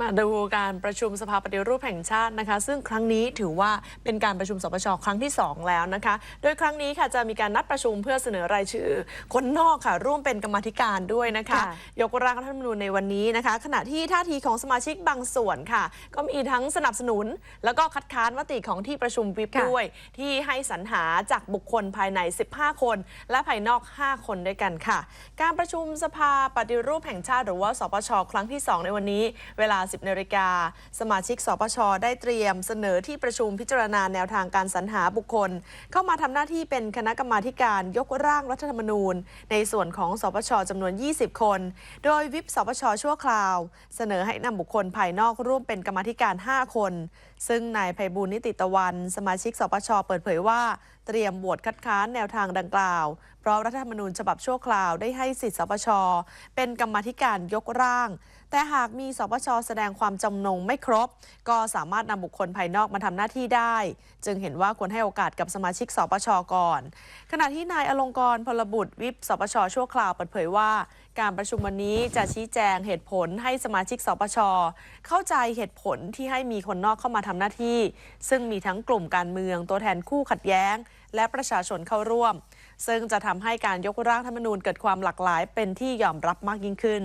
มาดูการประชุมสภาปฏิรูปแห่งชาตินะคะ ซึ่งครั้งนี้ถือว่าเป็นการประชุมสปชครั้งที่ 2 แล้วนะคะ โดยครั้งนี้ค่ะจะมีการนัดประชุมเพื่อเสนอรายชื่อ คนนอกค่ะ ร่วมเป็นกรรมาธิการด้วยนะคะค่ะยกร่างรัฐธรรมนูญในวันนี้นะคะ ขณะที่ท่าทีของสมาชิกบางส่วนค่ะ ก็มีทั้งสนับสนุน แล้วก็คัดค้านมติของที่ประชุมวิปค่ะด้วย ที่ให้สรรหาจากบุคคลภายใน 15 คน และภายนอก 5 คนด้วยกันค่ะ การประชุมสภาปฏิรูปแห่งชาติ หรือว่าสปชครั้งที่ 2 ในวันนี้ เวลา10นาฬิกาสมาชิกสปชได้เตรียมเสนอที่ประชุมพิจารณาแนวทางการสรรหาบุคคล เข้ามาทำหน้าที่เป็นคณะกรรมาการยกร่างรัฐธรรมนูญ ในส่วนของสปชจำนวน 20 คน โดยวิปสปชชั่วคราว เสนอให้นำบุคคลภายนอกร่วมเป็นกรรมาการ 5 คน ซึ่งนายไพบูลนิติตะวัน สมาชิกสปชเปิดเผยว่าเตรียมบวชคัดค้านแนวทางดังกล่าว เพราะรัฐธรรมนูญฉบับชั่วคราวได้ให้สิทธิสปช เป็นกรรมธิการยกร่าง แต่หากมีสปช แสดงความจำนงไม่ครบ ก็สามารถนำบุคคลภายนอกมาทำหน้าที่ได้ จึงเห็นว่าควรให้โอกาสกับสมาชิกสปช ก่อน ขณะที่นายอลงกรพลบุตรวิปสปช ชั่วคราวเปิดเผยว่า การประชุมวันนี้จะชี้แจงเหตุผลให้สมาชิกสปช เข้าใจเหตุผลที่ให้มีคนนอกเข้ามาทำหน้าที่ ซึ่งมีทั้งกลุ่มการเมืองตัวแทนคู่ขัดแย้งและประชาชนเข้าร่วม ซึ่งจะทำให้การยกร่างธรรมนูญเกิดความหลากหลายเป็นที่ยอมรับมากยิ่งขึ้น